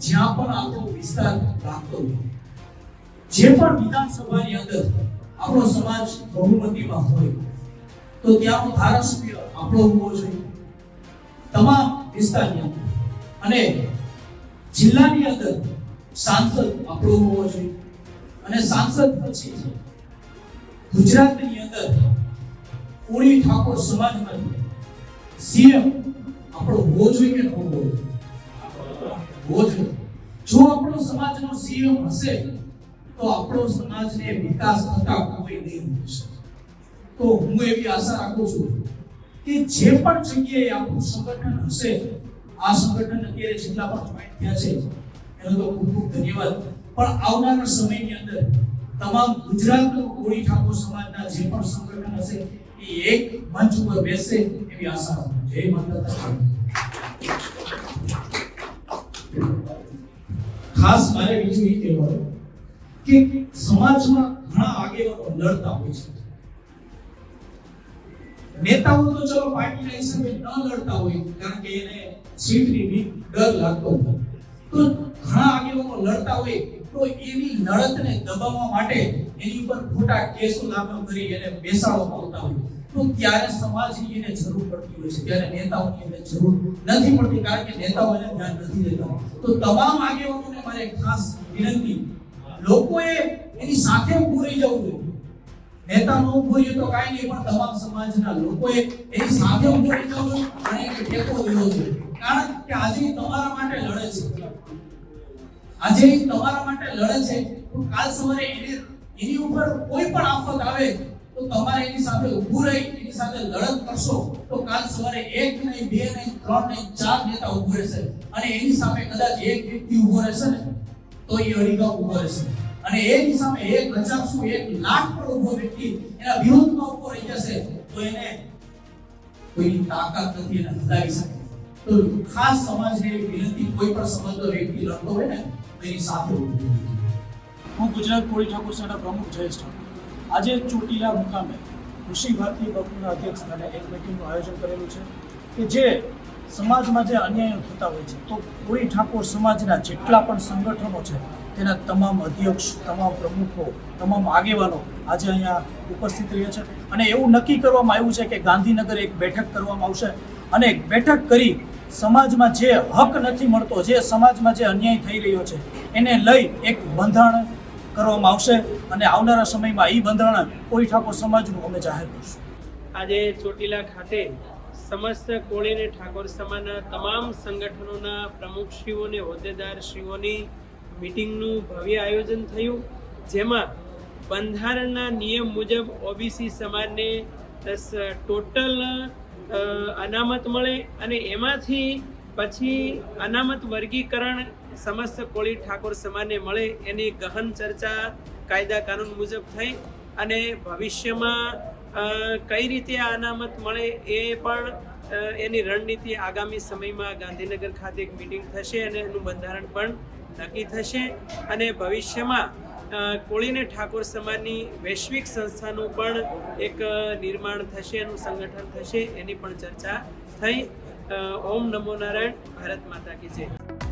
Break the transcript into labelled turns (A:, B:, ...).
A: જ્યાં પણ આપણો વિસ્તાર લાગતો જે પણ વિધાનસભાની અંદર આપણો સમાજ બહુમતીમાં હોય, તો ત્યાંનો ધારાસભ્ય આપણો હોવો જોઈએ. તમામ વિસ્તારની અંદર. અને જિલ્લાની અંદર સાંસદ આપણો હોવો જોઈએ. અને સાંસદ પછી ગુજરાતની અંદર કોળી ઠાકોર સમાજમાંથી સીએમ આપણો હોવો જોઈએ કે ન હોવો જોઈએ? હોવો જોઈએ. જો આપણો સમાજનો સીએમ હશે, તો આપણો સમાજને વિકાસ થતા કોઈ નહીં તો હું એવી આશા રાખું છું કે જે પણ જગ્યાએ આપણું સંગઠન હશે, આ સંગઠન અત્યારે જેટલા પણ જોઈન્ટ થયા છે, એનો તો ખૂબ ખૂબ ધન્યવાદ. પણ આવનારા સમયની અંદર તમામ ગુજરાતનો કોળી ઠાકોર સમાજના જે પણ સંગઠન હશે, એ એક મંચ ઉપર બેસે એવી આશા રાખું. જય માતા ખાસ મારે બીજું એ કહેવાનું કે સમાજમાં ઘણા આગેવાનો લડતા હોય છે. નેતાઓ તો ચલો પાર્ટીના હિસાબે ન લડતા હોય, કારણ કે એને સીટની બી ડર લાગતો હોય. તો ઘણા આગેવાનો લડતા હોય, તો એવી લડતને દબાવવા માટે એની ઉપર ખોટા કેસો દાખલ કરી એને બેસાડવામાં આવતા હોય. તો ત્યારે સમાજની એને જરૂર પડતી હોય છે. ત્યારે નેતાઓની એને જરૂર નથી પડતી, કારણ કે નેતાઓ એને ધ્યાન નથી દેતા. તો તમામ આગેવાનોને મારે ખાસ વિનંતી. લોકોએ એની સાથે ઊભું રહી જવું જોઈએ. નેતા નો ઊભો તો કાંઈ નહીં, પણ તમામ સમાજના લોકોએ એની સાથે ઊભો રહી જવું અને એક ટેકો લેવો જોઈએ. કારણ કે આજે તમારા માટે લડે છે. આજે તમારા માટે લડે છે. તો કાલ સવારે એને એની ઉપર કોઈ પણ આફત આવે તો તમારે એની સાથે ઊભું રહી, એની સાથે લડત કરશો, તો કાલ સવારે એક નહીં, બે નહીં, ત્રણ નહીં, ચાર નેતા ઊભો રહેશે. અને એની સામે કદાચ એક વ્યક્તિ ઊભો રહેશે ને, તો એ અડીગામ ઊભો રહેશે. અને એની સામે એક હજાર શું, એક લાખ પણ ઊભો વ્યક્તિ એના વિરોધમાં ઊભો રહી જશે, તો એને કોઈની તાકાત નથી, એને હલાવી શકે. તો ખાસ સમાજને વિનંતી, કોઈ પણ સમજતો વ્યક્તિ લડતો હોય ને એની સાથે ઊભો
B: હું ગુજરાત કોળી ઠાકોર સેના પ્રમુખ જયેશ ઠાકોર. આજે ચોટીલા મુકામે કૃષિ ભારતી બાપુના અધ્યક્ષ સ્થાને એક મિટિંગનું આયોજન કરેલું છે કે જે સમાજમાં જે અન્યાયો થતા હોય છે, તો કોળી ઠાકોર સમાજના જેટલા પણ સંગઠનો છે, તેના તમામ અધ્યક્ષ, તમામ પ્રમુખો, તમામ આગેવાનો આજે અહીંયા ઉપસ્થિત રહ્યા છે. અને એવું નક્કી કરવામાં આવ્યું છે કે ગાંધીનગર એક બેઠક કરવામાં આવશે અને એક બેઠક કરી સમાજમાં જે હક નથી મળતો, જે સમાજમાં જે અન્યાય થઈ રહ્યો છે, એને લઈ એક બંધારણ કરવામાં આવશે અને આવનારા સમયમાં એ બંધારણ કોઈ ઠાકોર સમાજનું અમે જાહેર કરશું.
C: આજે ચોટીલા ખાતે સમસ્ત કોળી અને ઠાકોર સમાજના તમામ સંગઠનોના પ્રમુખશ્રીઓ અને હોદ્દેદારશ્રીઓની મિટિંગનું ભવ્ય આયોજન થયું, જેમાં બંધારણના નિયમ મુજબ ઓબીસી સમાજને ટોટલ અનામત મળે અને એમાંથી પછી અનામત વર્ગીકરણ સમસ્ત કોળી ઠાકોર સમાજને મળે એની ગહન ચર્ચા કાયદા કાનૂન મુજબ થઈ અને ભવિષ્યમાં કઈ રીતે આ અનામત મળે એ પણ એની રણનીતિ આગામી સમયમાં ગાંધીનગર ખાતે એક મિટિંગ થશે અને એનું બંધારણ પણ નક્કી થશે. અને ભવિષ્યમાં કોળીને ઠાકોર સમાજની વૈશ્વિક સંસ્થાનું પણ એક નિર્માણ થશે, એનું સંગઠન થશે, એની પણ ચર્ચા થઈ. ઓમ નમો નારાયણ, ભારત માતા કી જય.